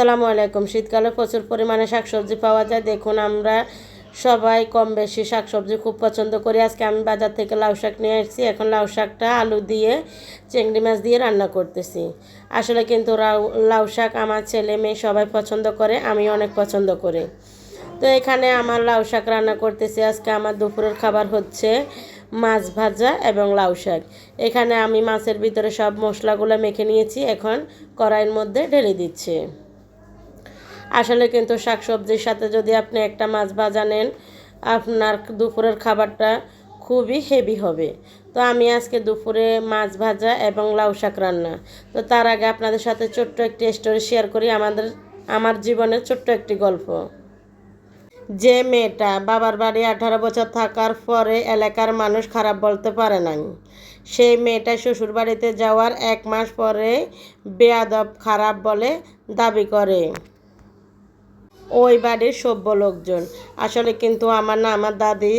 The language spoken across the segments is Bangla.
আসসালামু আলাইকুম। শীতকালে প্রচুর পরিমাণে শাকসবজি পাওয়া যায়। দেখুন, আমরা সবাই কম বেশি শাকসবজি খুব পছন্দ করি। আজকে আমি বাজার থেকে লাউ শাক নিয়ে এসেছি এখন লাউ শাকটা আলু দিয়ে, চিংড়ি মাছ দিয়ে রান্না করতেছি। আসলে কিন্তু লাউ শাক আমার ছেলে মেয়ে সবাই পছন্দ করে আমি অনেক পছন্দ করি। তো এখানে আমার লাউ শাক রান্না করতেছি। আজকে আমার দুপুরের খাবার হচ্ছে মাছ ভাজা এবং লাউ শাক। এখানে আমি মাছের ভিতরে সব মশলাগুলো মেখে নিয়েছি। এখন কড়াইয়ের মধ্যে ঢেলে দিচ্ছি। আসলে কিন্তু শাকসবজির সাথে যদি আপনি একটা মাছ ভাজা নেন, আপনার দুপুরের খাবারটা খুবই হেভি হবে। তো আমি আজকে দুপুরে মাছ ভাজা এবং লাউ শাক রান্না। তো তার আগে আপনাদের সাথে ছোট্ট একটি স্টোরি শেয়ার করি আমাদের, আমার জীবনের ছোট্ট একটি গল্প। যে মেয়েটা বাবার বাড়ি আঠারো বছর থাকার পরে এলাকার মানুষ খারাপ বলতে পারে নাই। সেই মেয়েটা শ্বশুর বাড়িতে যাওয়ার এক মাস পরে বেয়াদব খারাপ বলে দাবি করে। ওই বাড়ির সভ্য লোকজন। আসলে কিন্তু আমার না, আমার দাদি,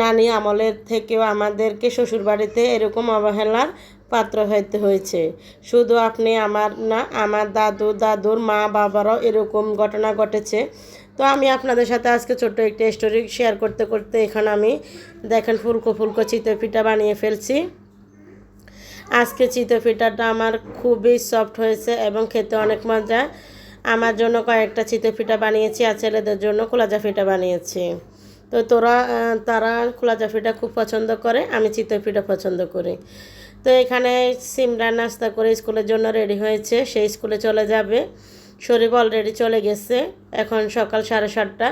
নানি আমলের থেকেও আমাদেরকে শ্বশুর বাড়িতে এরকম অবহেলার পাত্র হইতে হয়েছে। শুধু আপনি, আমার না, আমার দাদু, দাদুর মা, বাবারও এরকম ঘটনা ঘটেছে। তো আমি আপনাদের সাথে আজকে ছোট্ট একটা স্টোরি শেয়ার করতে করতে এখানে আমি দেখেন ফুলকো ফুলকো চিতই পিঠা বানিয়ে ফেলছি। আজকে চিতই পিঠাটা আমার খুবই সফট হয়েছে এবং খেতে অনেক মজা। আমার জন্য কয়েকটা চিতে ফিটা বানিয়েছি আর ছেলেদের জন্য খোলাজা ফিটা বানিয়েছি। তো তোরা তারা খোলাজা ফিটা খুব পছন্দ করে, আমি চিতই ফিটা পছন্দ করি। তো এখানে সিমরা নাস্তা করে স্কুলের জন্য রেডি হয়েছে, সেই স্কুলে চলে যাবে। শরীফ অলরেডি চলে গেছে। এখন সকাল সাড়ে সাতটা।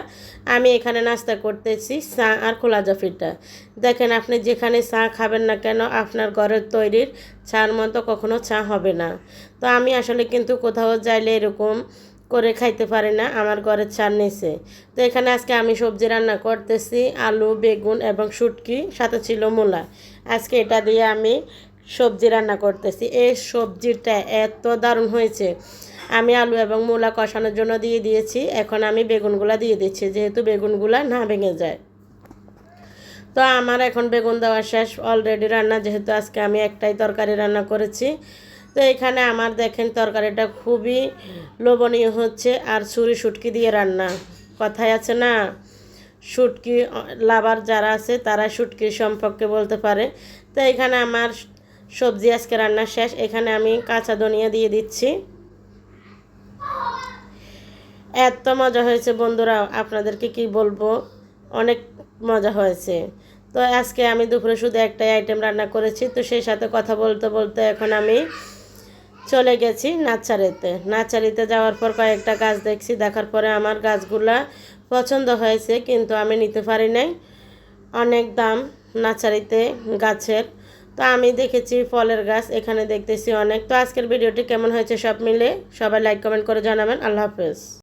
আমি এখানে নাস্তা করতেছি, চা আর খোলা জাফিটা দেখেন আপনি যেখানে চা খাবেন না কেন, আপনার ঘরের তৈরির চার মতো কখনো চা হবে না। তো আমি আসলে কিন্তু কোথাও যাইলে এরকম করে খাইতে পারি না, আমার ঘরের চার নিচে। তো এখানে আজকে আমি সবজি রান্না করতেছি, আলু, বেগুন এবং শুটকি, সাথে ছিল মূলা। আজকে এটা দিয়ে আমি সবজি রান্না করতেছি। এই সবজিটা এত দারুণ হয়েছে। আমি আলু এবং মূলা কষানোর জন্য দিয়ে দিয়েছি। এখন আমি বেগুনগুলা দিয়ে দিচ্ছি, যেহেতু বেগুনগুলা না ভেঙে যায়। তো আমার এখন বেগুন দেওয়া শেষ অলরেডি রান্না, যেহেতু আজকে আমি একটাই তরকারি রান্না করেছি। তো এখানে আমার দেখেন তরকারিটা খুবই লোভনীয় হচ্ছে, আর ছুরি শুটকি দিয়ে রান্না। কথায় আছে না, শুটকি লাভার যারা আছে, তারা শুটকির সম্পর্কে বলতে পারে। তো এখানে আমার সবজি আজকে রান্না শেষ, এখানে আমি কাঁচা ধনিয়া দিয়ে দিচ্ছি। এত মজা হয়েছে বন্ধুরা। আপনাদেরকে কি বলব? অনেক মজা হয়েছে। তো আজকে আমি দুপুরে শুধু একটাই আইটেম রান্না করেছি। তো সেই সাথে কথা বলতে বলতে এখন আমি চলে গেছি নাচারিতে। নাচারিতে যাওয়ার পর কয়েকটা গাছ দেখছি। দেখার পরে আমার গাছগুলা পছন্দ হয়েছে, কিন্তু আমি নিতে পারি নাই। অনেক দাম নাচারিতে গাছের। তো আমি দেখেছি ফলের গাছ, এখানে দেখতেছি অনেক। তো আজকের ভিডিওটি কেমন হয়েছে সব মিলে সবাই লাইক কমেন্ট করে জানাবেন। আল্লাহ হাফেজ।